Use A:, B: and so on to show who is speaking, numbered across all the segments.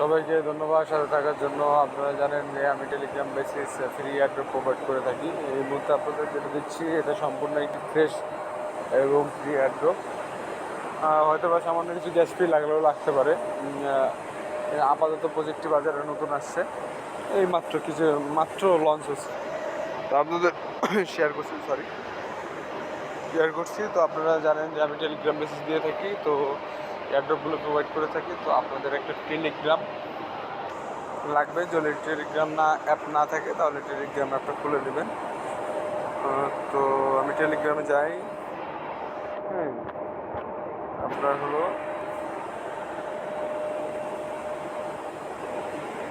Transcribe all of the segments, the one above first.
A: সবাইকে ধন্যবাদ। সাথে থাকার জন্য আপনারা জানেন যে আমি Telegram basis free airdrop provide করে থাকি। এই মুহূর্তে আপনাদের যেটা দিচ্ছি, এটা সম্পূর্ণ একটি ফ্রেশ এবং ফ্রি অ্যাড্রপ হয়তো বা সামান্য কিছু গ্যাস ফি লাগলেও লাগতে পারে। আপাতত প্রজেক্টটি বাজারে নতুন আসছে। এই মাত্র কিছু, মাত্র লঞ্চ হচ্ছে। আপনাদের শেয়ার করছি সরি শেয়ার করছি। তো আপনারা জানেন যে আমি টেলিগ্রাম মেসেজ দিয়ে থাকি, তো এয়ারড্রপগুলো প্রোভাইড করে থাকি। তো আপনাদের একটা টেলিগ্রাম লাগবে। যদি টেলিগ্রাম না অ্যাপ না থাকে, তাহলে টেলিগ্রাম অ্যাপটা খুলে নেবেন। তো আমি টেলিগ্রামে যাই। হ্যাঁ আপনার হলো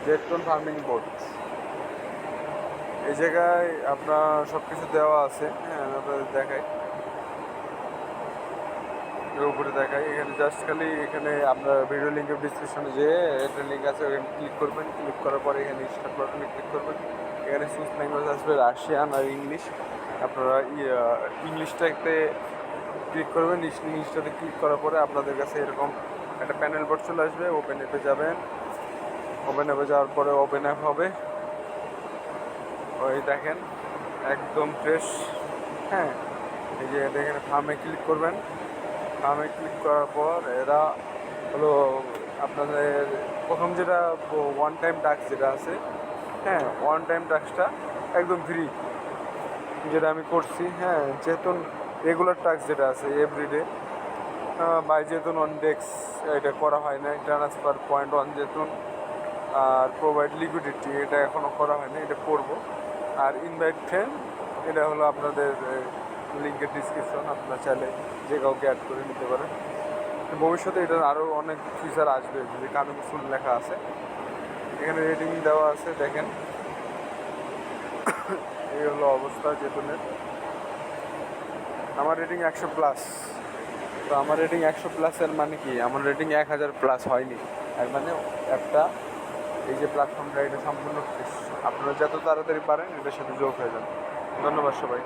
A: জেটটন ফার্মিং বোর্ড এই জায়গায় আপনার সব কিছু দেওয়া আছে। হ্যাঁ আপনাদের দেখাই। উপরে দেখাই এখানে জাস্ট খালি এখানে আপনার ভিডিও লিঙ্কের ডিসক্রিপশনে যে একটা লিঙ্ক আছে, ওখানে ক্লিক করবেন। ক্লিক করার পরে এখানে স্টার্ট বাটনে ক্লিক করবেন। এখানে সুইচ ল্যাঙ্গুয়েজ আসবে রাশিয়ান আর ইংলিশ আপনারা ইংলিশটাতে ক্লিক করবেন। ইংলিশটাতে ক্লিক করার পরে আপনাদের কাছে এরকম একটা প্যানেল বোর্ড চলে আসবে। ওপেন অ্যাপে যাবেন। ওপেন অ্যাপে যাওয়ার পরে ওপেন অ্যাপ হবে। ওই দেখেন, একদম ফ্রেশ হ্যাঁ এই যে এখানে ফার্মে ক্লিক করবেন। ফার্মে ক্লিক করার পর এরা হলো আপনাদের প্রথম যেটা ওয়ান টাইম টাস্ক যেটা আছে হ্যাঁ ওয়ান টাইম টাস্কটা একদম ফ্রি যেটা আমি করছি হ্যাঁ যেহেতু রেগুলার টাস্ক যেটা আছে এভরিডে বাই যেহেতু অন ডেক্স এটা করা হয় না ট্রান্সফার পয়েন্ট ওয়ান যেহেতু, আর প্রোভাইড লিকুইডিটি এটা এখনও করা হয়নি, এটা করব। আর ইনভাইট ফ্রেন্ড এটা হলো আপনাদের লিঙ্কের ডিসক্রিপশন আপনারা চাইলে যে কাউকে অ্যাড করে নিতে পারেন। ভবিষ্যতে এটার আরও অনেক ফিচার আসবে যে কানুন ফুল লেখা আছে। এখানে রেটিং দেওয়া আছে, দেখেন। এই হলো অবস্থা যেতুনের আমার রেটিং একশো প্লাস তো আমার রেটিং একশো প্লাসের মানে কি? আমার রেটিং এক হাজার প্লাস হয়নি। এর মানে অ্যাপটা এই যে প্ল্যাটফর্মটা এটা সম্পূর্ণ আপনারা যত তাড়াতাড়ি পারেন, এটার সাথে যোগ হয়ে যান ধন্যবাদ সবাই